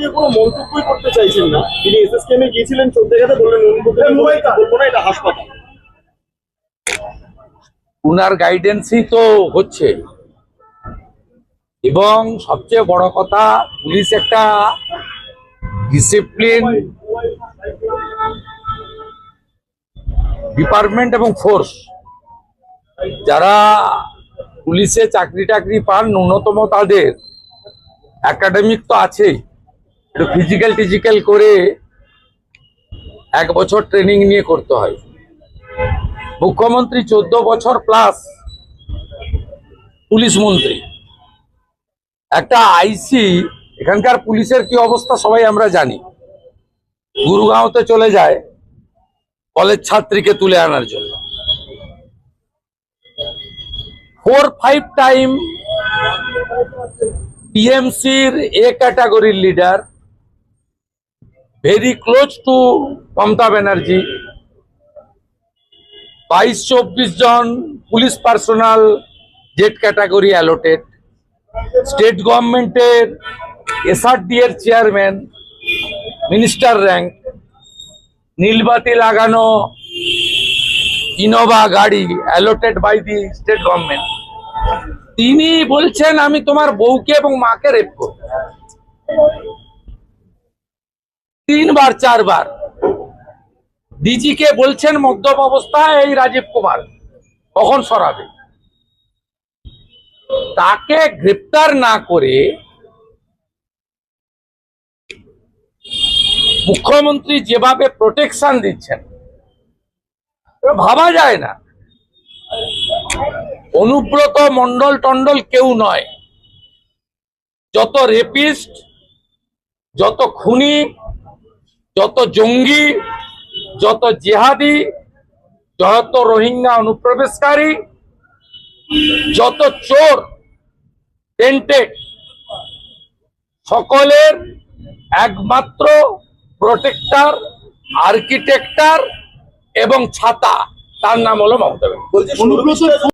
নিয়ে কোনো মন্তব্যই করতে চাইছেন না। তিনি এসএসকেএম গিয়েছিলেন চোদ্দ জায়গাতে বললেন বলব না এটা হাসপাতাল। উনার গাইডেন্সই তো হচ্ছে। এবং সবচেয়ে বড় কথা পুলিশ একটা ডিসিপ্লিন ডিপার্টমেন্ট এবং ফোর্স যারা পুলিশে চাকরি টাকরি পান ন্যূনতম তাদের। একাডেমিক তো আছেই। একটু ফিজিক্যাল টিজিক্যাল করে এক বছর ট্রেনিং নিয়ে করতে হয়। মুখ্যমন্ত্রী চোদ্দ বছর প্লাস পুলিশ মন্ত্রী। একটা আইসি এখানকার পুলিশের কি অবস্থা সবাই আমরা জানি। গুরুগাঁওতে চলে যায় কলেজ ছাত্রীকে তুলে আনার জন্য। ফোর ফাইভ টাইম টিএমসির এ ক্যাটাগরির leader very close to Mamata Banerjee. বাইশ, চব্বিশ জন police personal Z category allotted state গভর্নমেন্টের এসআরডি এর চেয়ারম্যান মিনিস্টার র্যাঙ্ক নীলবাতি লাগানো ইনোভা গাড়ি allotted by the state government তিনি বলছেন, আমি তোমার বউকে এবং মাকে রেপ করব। তিনবার, চারবার। ডিজিকে বলছেন মদ্যপ অবস্থায় এই রাজীব কুমার। কখন সরাবে? তাকে গ্রেপ্তার না করে মুখ্যমন্ত্রী যেভাবে প্রোটেকশন দিচ্ছেন ভাবা যায় না। অনুব্রত মন্ডল টন্ডল কেউ নয়। যত রেপিস্ট যত খুনি যত জঙ্গি, যত জেহাদি, যত রোহিঙ্গা অনুপ্রবেশকারী, যত চোর টেন্টেড সকলের একমাত্র প্রোটেক্টর আর্কিটেক্টর এবং ছাতা তার নাম হলো মমতা ব্যানার্জি।